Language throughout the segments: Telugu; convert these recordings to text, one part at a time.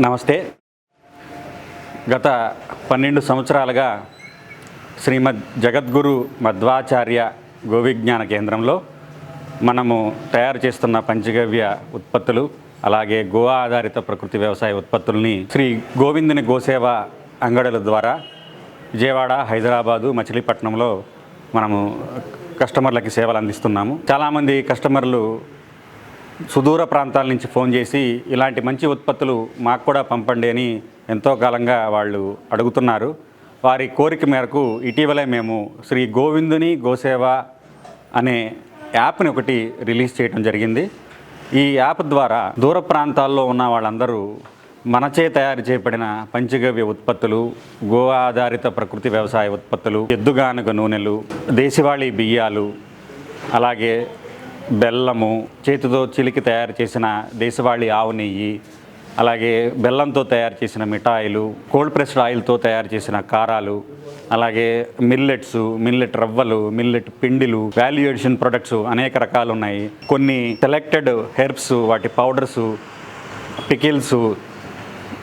నమస్తే. గత పన్నెండు సంవత్సరాలుగా శ్రీమద్ జగద్గురు మధ్వాచార్య గోవిజ్ఞాన కేంద్రంలో మనము తయారు చేస్తున్న పంచగవ్య ఉత్పత్తులు అలాగే గో ఆధారిత ప్రకృతి వ్యవసాయ ఉత్పత్తుల్ని శ్రీ గోవిందుని గోసేవ అంగడుల ద్వారా విజయవాడ హైదరాబాదు మచిలీపట్నంలో మనము కస్టమర్లకి సేవలు అందిస్తున్నాము. చాలామంది కస్టమర్లు సుదూర ప్రాంతాల నుంచి ఫోన్ చేసి ఇలాంటి మంచి ఉత్పత్తులు మాకు కూడా పంపండి అని ఎంతో కాలంగా వాళ్ళు అడుగుతున్నారు. వారి కోరిక మేరకు ఇటీవలే మేము శ్రీ గోవిందుని గోసేవ అనే యాప్ని ఒకటి రిలీజ్ చేయడం జరిగింది. ఈ యాప్ ద్వారా దూర ప్రాంతాల్లో ఉన్న వాళ్ళందరూ మనచే తయారు చేయబడిన పంచగవ్య ఉత్పత్తులు గో ఆధారిత ప్రకృతి వ్యవసాయ ఉత్పత్తులు ఎద్దుగానుగ నూనెలు దేశవాళీ బియ్యాలు అలాగే బెల్లము చేతితో చిలికి తయారు చేసిన దేశవాళీ ఆవు నెయ్యి అలాగే బెల్లంతో తయారు చేసిన మిఠాయిలు కోల్డ్ ప్రెస్డ్ ఆయిల్తో తయారు చేసిన కారాలు అలాగే మిల్లెట్స్ మిల్లెట్ రవ్వలు మిల్లెట్ పిండిలు వాల్యుయేషన్ ప్రొడక్ట్స్ అనేక రకాలు ఉన్నాయి కొన్ని సెలెక్టెడ్ హెర్బ్స్ వాటి పౌడర్స్ పికిల్స్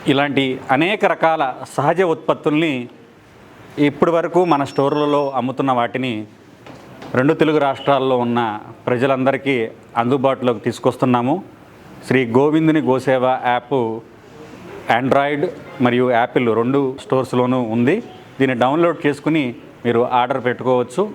ఇలాంటి అనేక రకాల సహజ ఉత్పత్తుల్ని ఇప్పటి వరకు మన స్టోర్లలో అమ్ముతున్న వాటిని రెండు తెలుగు రాష్ట్రాల్లో ఉన్న ప్రజలందరికీ అందుబాటులోకి తీసుకొస్తున్నాము. శ్రీ గోవిందుని గోసేవ యాప్ ఆండ్రాయిడ్ మరియు యాపిల్ రెండు స్టోర్స్లోనూ ఉంది. దీన్ని డౌన్లోడ్ చేసుకుని మీరు ఆర్డర్ పెట్టుకోవచ్చు.